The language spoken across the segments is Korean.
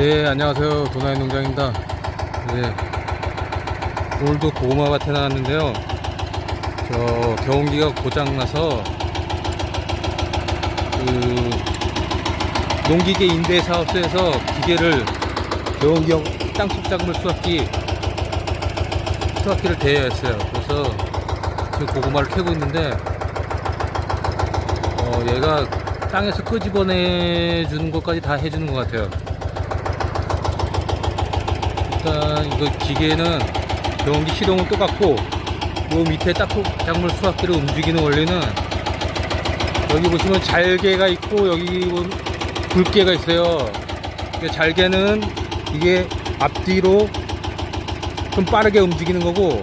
네, 안녕하세요. 도나의 농장입니다. 네. 오늘도 고구마 밭에 나왔는데요. 저 경운기가 고장나서 그 농기계 인대 사업소에서 기계를 경운기용 땅속 작물 수확기 수확기를 대여했어요. 그래서 지금 고구마를 캐고 있는데 어, 얘가 땅에서 끄집어내 주는 것까지 다 해주는 것 같아요. 일단 이거 기계는 경운기 시동은 똑같고 요 밑에 딱속 작물 수확기를 움직이는 원리는 여기 보시면 잘개가 있고 여기 굵개가 있어요. 이게 잘개는 이게 앞뒤로 좀 빠르게 움직이는 거고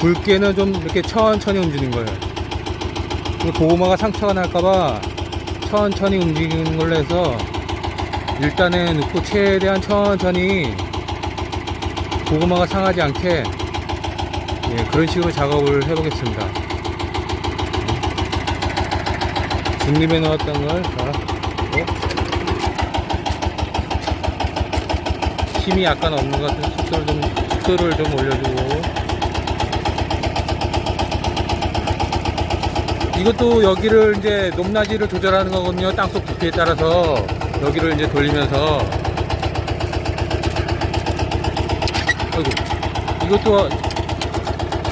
굵개는 좀 이렇게 천천히 움직이는 거예요. 그 고구마가 상처가 날까봐 천천히 움직이는 걸로 해서 일단은 넣고 최대한 천천히 고구마가 상하지 않게 예, 그런 식으로 작업을 해 보겠습니다. 중립에 넣었던 걸 자, 어? 힘이 약간 없는 것 같은 속도를 좀 속도를 좀 올려주고 이것도 여기를 이제 높낮이를 조절하는 거거든요. 땅속 부피에 따라서 여기를 이제 돌리면서 아이고 이것도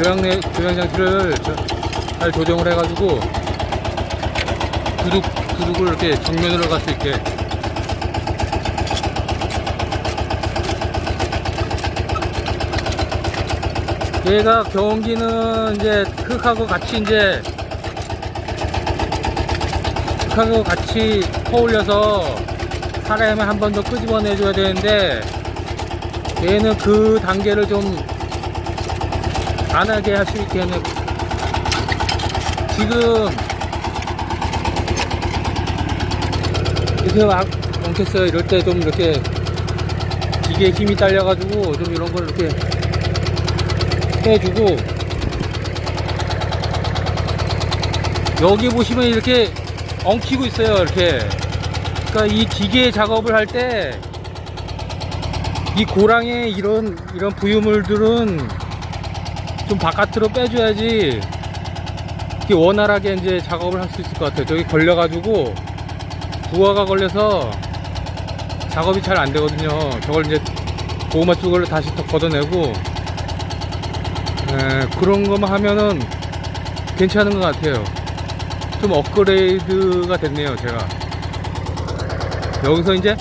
조향 조향 장치를 저- 잘 조정을 해가지고 두둑 두둑을 이렇게 정면으로 갈 수 있게. 얘가 경운기는 이제 흙하고 같이 이제 흙하고 같이 퍼올려서 사람에 한번 더 끄집어내줘야 되는데 얘는 그 단계를 좀 안 하게 할 수 있게 하는 지금 이렇게 막 엉켰어요 이럴 때 좀 이렇게 기계에 힘이 딸려가지고 좀 이런 걸 이렇게 해주고 여기 보시면 이렇게 엉키고 있어요 이렇게. 그러니까 이 기계 작업을 할때 이 고랑에 이런 이런 부유물들은 좀 바깥으로 빼줘야지 이게 원활하게 이제 작업을 할 수 있을 것 같아요. 저기 걸려가지고 부하가 걸려서 작업이 잘 안 되거든요. 저걸 이제 고구마 쪽을 다시 더 걷어내고 에, 그런 것만 하면은 괜찮은 것 같아요. 좀 업그레이드가 됐네요, 제가. 여기서 이제